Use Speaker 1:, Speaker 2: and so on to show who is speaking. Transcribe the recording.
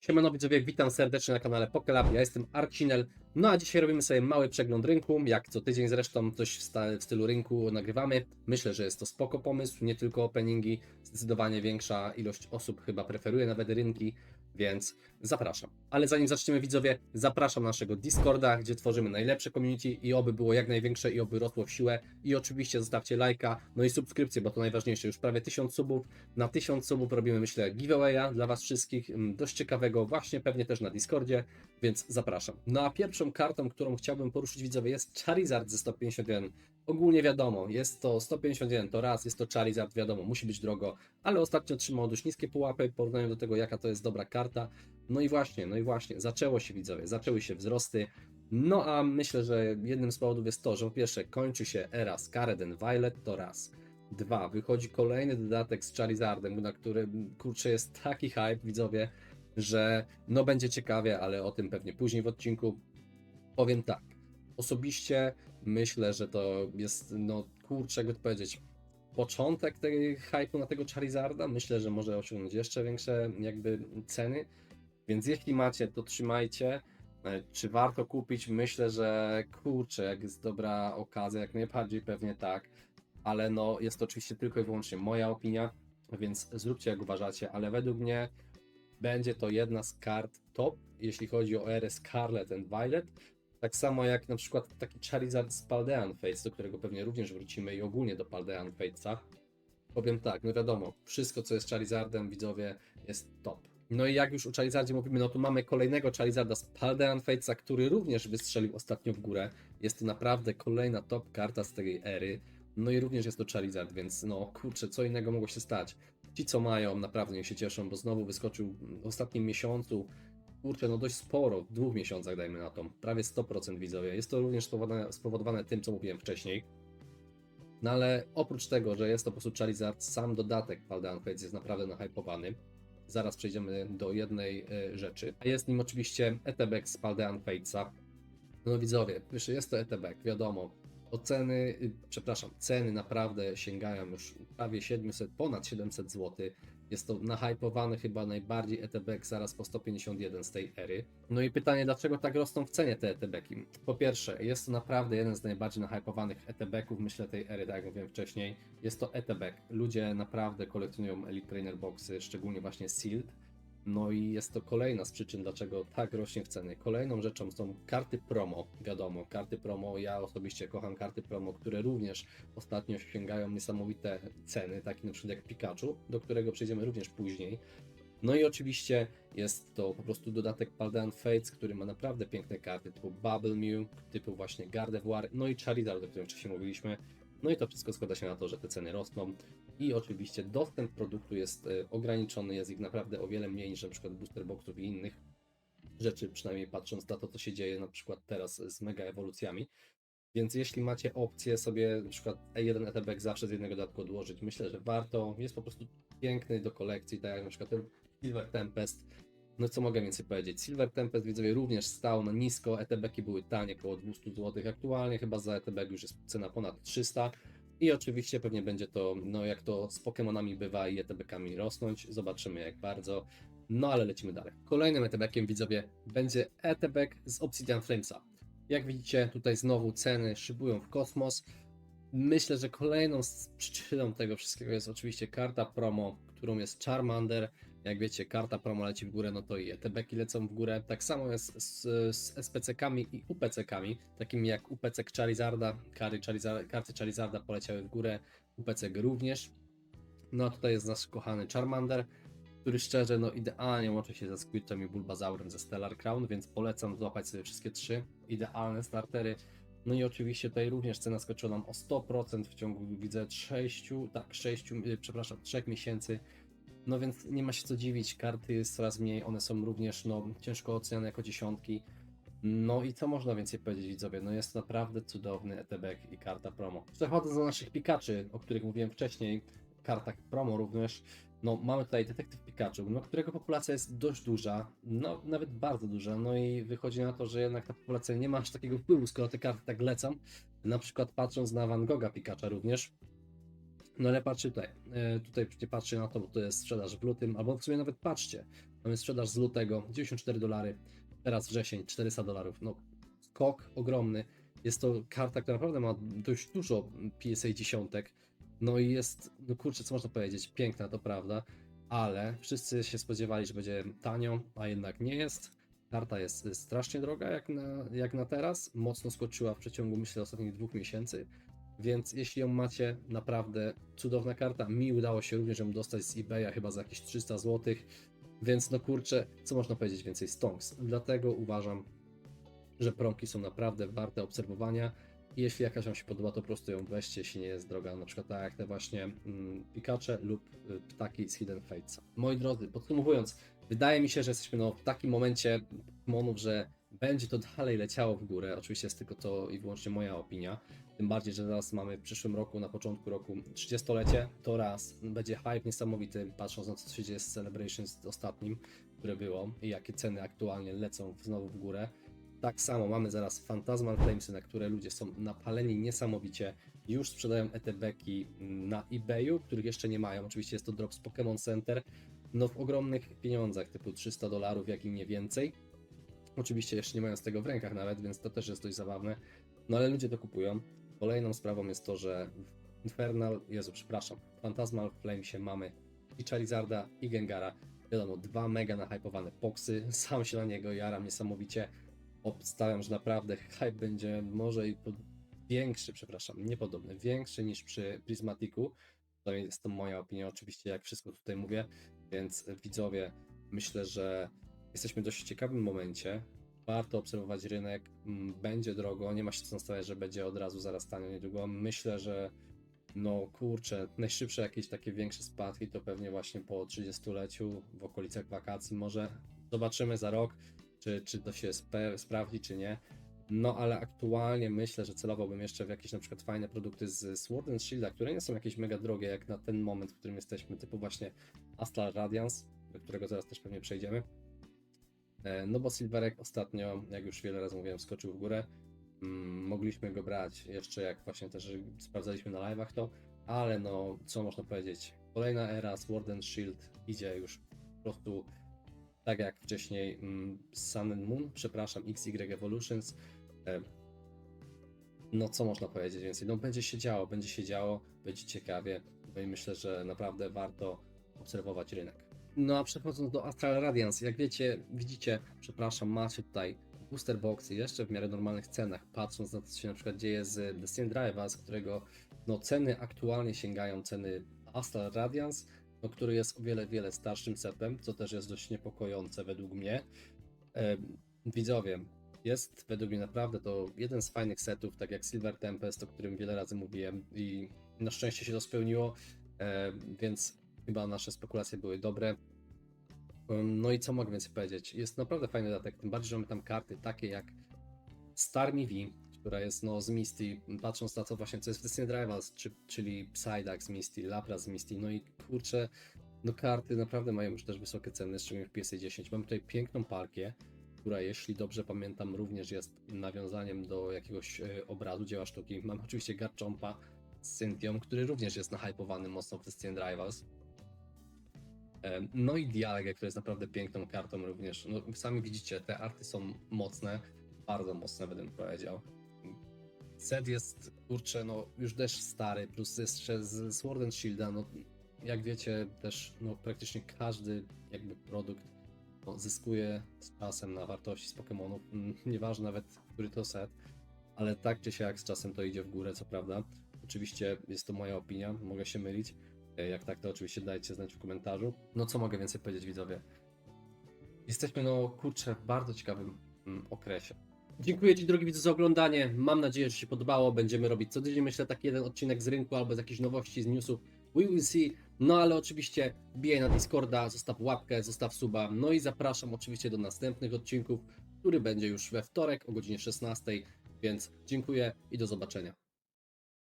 Speaker 1: Siemano widzowie, witam serdecznie na kanale Pokelab, ja jestem Arcinel, no a dzisiaj robimy sobie mały przegląd rynku, jak co tydzień zresztą coś w, w stylu rynku nagrywamy. Myślę, że jest to spoko pomysł, nie tylko openingi, zdecydowanie większa ilość osób chyba preferuje nawet rynki, więc zapraszam. Ale zanim zaczniemy widzowie, zapraszam na naszego Discorda, gdzie tworzymy najlepsze community i oby było jak największe i oby rosło w siłę i oczywiście zostawcie lajka, no i subskrypcję, bo to najważniejsze, już prawie 1000 subów, na 1000 subów robimy myślę giveawaya dla Was wszystkich, mm, dość ciekawego właśnie pewnie też na Discordzie, więc zapraszam. No a pierwszą kartą, którą chciałbym poruszyć widzowie jest Charizard ze 151. Ogólnie wiadomo, jest to 151 to raz, jest to Charizard, wiadomo, musi być drogo, ale ostatnio trzymał dość niskie pułapy w porównaniu do tego, jaka to jest dobra karta. No i właśnie, no i właśnie, zaczęło się widzowie, zaczęły się wzrosty. No a myślę, że jednym z powodów jest to, że po pierwsze kończy się era Scarlet and Violet, to raz. Dwa, wychodzi kolejny dodatek z Charizardem, na którym kurczę jest taki hype widzowie, że no będzie ciekawie, ale o tym pewnie później w odcinku. Powiem tak, osobiście myślę, że to jest, no kurczę, jakby to powiedzieć, początek tej hype'u na tego Charizarda. Myślę, że może osiągnąć jeszcze większe jakby ceny, więc jeśli macie, to trzymajcie. E, Czy warto kupić? Myślę, że kurczę, jak jest dobra okazja, jak najbardziej pewnie tak, ale no jest to oczywiście tylko i wyłącznie moja opinia, więc zróbcie jak uważacie, ale według mnie będzie to jedna z kart top, jeśli chodzi o erę Scarlet and Violet. Tak samo jak na przykład taki Charizard z Paldean Fates, do którego pewnie również wrócimy i ogólnie do Paldean Fatesa. Powiem tak, no wiadomo, wszystko co jest Charizardem, widzowie, jest top. No i jak już o Charizardzie mówimy, no to mamy kolejnego Charizarda z Paldean Fatesa, który również wystrzelił ostatnio w górę. Jest to naprawdę kolejna top karta z tej ery. No i również jest to Charizard, więc no kurczę, co innego mogło się stać. Ci co mają, naprawdę niech się cieszą, bo znowu wyskoczył w ostatnim miesiącu, kurczę, no dość sporo, w dwóch miesiącach dajmy na to, prawie 100% widzowie. Jest to również spowodowane, spowodowane tym, co mówiłem wcześniej. No ale oprócz tego, że jest to po prostu Charizard, sam dodatek Paldean Fates jest naprawdę nahypowany. Zaraz przejdziemy do jednej e, rzeczy. A jest nim oczywiście Etebek z Paldean Fatesa. No widzowie, wiesz, jest to Etebek, wiadomo. Oceny, y, przepraszam, ceny naprawdę sięgają już prawie 700, ponad 700 zł. Jest to nahypowany chyba najbardziej ETBek zaraz po 151 z tej ery. No i pytanie, dlaczego tak rosną w cenie te ETBeki? Po pierwsze, jest to naprawdę jeden z najbardziej nahypowanych ETBeków, myślę, tej ery, tak jak mówiłem wcześniej. Jest to ETBek. Ludzie naprawdę kolekcjonują Elite Trainer Boxy, szczególnie właśnie Sealed. No i jest to kolejna z przyczyn, dlaczego tak rośnie w ceny. Kolejną rzeczą są karty promo. Wiadomo, karty promo, ja osobiście kocham karty promo, które również ostatnio sięgają niesamowite ceny, takie na przykład jak Pikachu, do którego przejdziemy również później. No i oczywiście jest to po prostu dodatek Paldean Fates, który ma naprawdę piękne karty typu Bubble Mew, typu właśnie Gardevoir, no i Charizard, o którym wcześniej mówiliśmy. No i to wszystko składa się na to, że te ceny rosną. I oczywiście dostęp produktu jest e, ograniczony, jest ich naprawdę o wiele mniej niż przykład booster boxów i innych rzeczy, przynajmniej patrząc na to, co się dzieje na przykład teraz z mega ewolucjami. Więc jeśli macie opcję sobie na przykład E1 ETBek zawsze z jednego dodatku odłożyć, myślę, że warto. Jest po prostu piękny do kolekcji, tak jak na przykład ten Silver Tempest. No co mogę więcej powiedzieć? Silver Tempest widzowie również stał na nisko, ETBki były tanie, około 200 zł. Aktualnie chyba za ETBek już jest cena ponad 300. I oczywiście pewnie będzie to, no jak to z Pokémonami bywa i ETB-kami rosnąć. Zobaczymy jak bardzo. No ale lecimy dalej. Kolejnym ETB-kiem widzowie będzie ETB z Obsidian Flamesa. Jak widzicie, tutaj znowu ceny szybują w kosmos. Myślę, że kolejną przyczyną tego wszystkiego jest oczywiście karta promo, którą jest Charmander. Jak wiecie, karta promo leci w górę, no to i ETB-ki lecą w górę. Tak samo jest z, z SPC-kami i UPC-kami, takimi jak UPC Charizarda, kary Charizard, karty Charizarda poleciały w górę, UPC również. No a tutaj jest nasz kochany Charmander, który szczerze, no idealnie łączy się ze Squirtem i Bulbasaurem ze Stellar Crown, więc polecam złapać sobie wszystkie trzy idealne startery. No i oczywiście tutaj również cena skoczyła nam o 100% w ciągu, widzę, 6, tak, 6, przepraszam, 3 miesięcy. No więc nie ma się co dziwić, karty jest coraz mniej, one są również no, ciężko oceniane jako dziesiątki. No i co można więcej powiedzieć widzowie, no jest naprawdę cudowny ETB i karta promo. Przechodząc do naszych Pikaczy, o których mówiłem wcześniej, kartach promo również, no mamy tutaj detektyw Pikachu, no, którego populacja jest dość duża, no nawet bardzo duża, no i wychodzi na to, że jednak ta populacja nie ma aż takiego wpływu, skoro te karty tak lecą. Na przykład patrząc na Van Gogha Pikacha również, no ale patrzcie tutaj, e, tutaj nie patrzcie na to, bo to jest sprzedaż w lutym, albo w sumie nawet patrzcie, Mamy sprzedaż z lutego 94 dolary, teraz wrzesień 400 dolarów. No, skok ogromny. Jest to karta, która naprawdę ma dość dużo PSA dziesiątek. No i jest, no kurczę, co można powiedzieć, piękna to prawda, ale wszyscy się spodziewali, że będzie tanio, a jednak nie jest. Karta jest strasznie droga jak na, jak na teraz, mocno skoczyła w przeciągu myślę ostatnich dwóch miesięcy, więc jeśli ją macie, naprawdę cudowna karta. Mi udało się również ją dostać z eBaya chyba za jakieś 300 zł, więc no kurczę, co można powiedzieć więcej stonks. Dlatego uważam, że promki są naprawdę warte obserwowania. Jeśli jakaś Wam się podoba, to po prostu ją weźcie, jeśli nie jest droga, na przykład tak jak te właśnie mm, pikacze lub y, ptaki z Hidden Fates. Moi drodzy, podsumowując, wydaje mi się, że jesteśmy no, w takim momencie Pokemonów, że będzie to dalej leciało w górę. Oczywiście jest tylko to i wyłącznie moja opinia. Tym bardziej, że teraz mamy w przyszłym roku, na początku roku 30-lecie, to raz będzie hype niesamowity, patrząc na to, co się dzieje z Celebrations ostatnim, które było i jakie ceny aktualnie lecą znowu w górę. Tak samo mamy zaraz Phantasmal Flamesy, na które ludzie są napaleni niesamowicie. Już sprzedają ETB-ki na eBayu, których jeszcze nie mają. Oczywiście jest to drop z Pokémon Center. No w ogromnych pieniądzach, typu 300 dolarów, jak i nie więcej. Oczywiście jeszcze nie mają z tego w rękach nawet, więc to też jest dość zabawne. No ale ludzie to kupują. Kolejną sprawą jest to, że w Infernal, Jezu, przepraszam, Phantasmal Flamesie mamy i Charizarda, i Gengara. Wiadomo, dwa mega nahypowane poksy. Sam się na niego jaram niesamowicie obstawiam, że naprawdę hype będzie może i pod... większy, przepraszam, niepodobny, większy niż przy Prismatiku. To jest to moja opinia, oczywiście, jak wszystko tutaj mówię, więc widzowie, myślę, że jesteśmy w dość ciekawym momencie. Warto obserwować rynek, m, będzie drogo, nie ma się co nastawiać, że będzie od razu zaraz tanio niedługo. Myślę, że no kurczę, najszybsze jakieś takie większe spadki to pewnie właśnie po 30-leciu w okolicach wakacji może. Zobaczymy za rok czy, czy to się sprawdzi, czy nie. No ale aktualnie myślę, że celowałbym jeszcze w jakieś na przykład fajne produkty z Sword and Shielda, które nie są jakieś mega drogie jak na ten moment, w którym jesteśmy, typu właśnie Astral Radiance, do którego zaraz też pewnie przejdziemy. E, No bo Silverek ostatnio, jak już wiele razy mówiłem, skoczył w górę. Mm, Mogliśmy go brać jeszcze jak właśnie też sprawdzaliśmy na live'ach to, ale no co można powiedzieć, kolejna era Sword and Shield idzie już po prostu tak jak wcześniej mm, Sun and Moon, przepraszam, XY Evolutions. E, No co można powiedzieć więcej? No będzie się działo, będzie się działo, będzie ciekawie no i myślę, że naprawdę warto obserwować rynek. No a przechodząc do Astral Radiance, jak wiecie, widzicie, przepraszam, macie tutaj booster boxy jeszcze w miarę normalnych cenach, patrząc na to, co się na przykład dzieje z Destiny Drive'a, z którego no, ceny aktualnie sięgają ceny Astral Radiance, no, który jest o wiele, wiele starszym setem, co też jest dość niepokojące według mnie. Widzowie, jest według mnie naprawdę to jeden z fajnych setów, tak jak Silver Tempest, o którym wiele razy mówiłem i na szczęście się to spełniło, więc chyba nasze spekulacje były dobre. Um, No i co mogę więcej powiedzieć? Jest naprawdę fajny dodatek, tym bardziej, że mamy tam karty takie jak Star Mivi, która jest no, z Misty, patrząc na to właśnie, co jest w Destiny Rivals, czy, czyli Psyduck z Misty, Lapras z Misty, no i kurczę, no karty naprawdę mają już też wysokie ceny, szczególnie w PSA 10. Mamy tutaj piękną parkię, która jeśli dobrze pamiętam również jest nawiązaniem do jakiegoś e, obrazu dzieła sztuki. Mamy oczywiście Garchompa z Cynthią, który również jest nahypowany mocno w Destiny Rivals. No i Dialga, która jest naprawdę piękną kartą również. No, sami widzicie, te arty są mocne, bardzo mocne bym powiedział. Set jest, kurczę, no już też stary, plus jeszcze z Sword and Shielda, no jak wiecie też no, praktycznie każdy jakby produkt no, zyskuje z czasem na wartości z Pokémonów, nieważne nawet który to set, ale tak czy siak z czasem to idzie w górę, co prawda. Oczywiście jest to moja opinia, mogę się mylić. E, Jak tak, to oczywiście dajcie znać w komentarzu. No co mogę więcej powiedzieć widzowie? Jesteśmy, no kurczę, w bardzo ciekawym mm, okresie. Dziękuję Ci, drogi widzu, za oglądanie. Mam nadzieję, że się podobało. Będziemy robić co tydzień, myślę, taki jeden odcinek z rynku albo z jakichś nowości, z newsów. We will see. No ale oczywiście wbijaj na Discorda, zostaw łapkę, zostaw suba. No i zapraszam oczywiście do następnych odcinków, który będzie już we wtorek o godzinie 16. Więc dziękuję i do zobaczenia.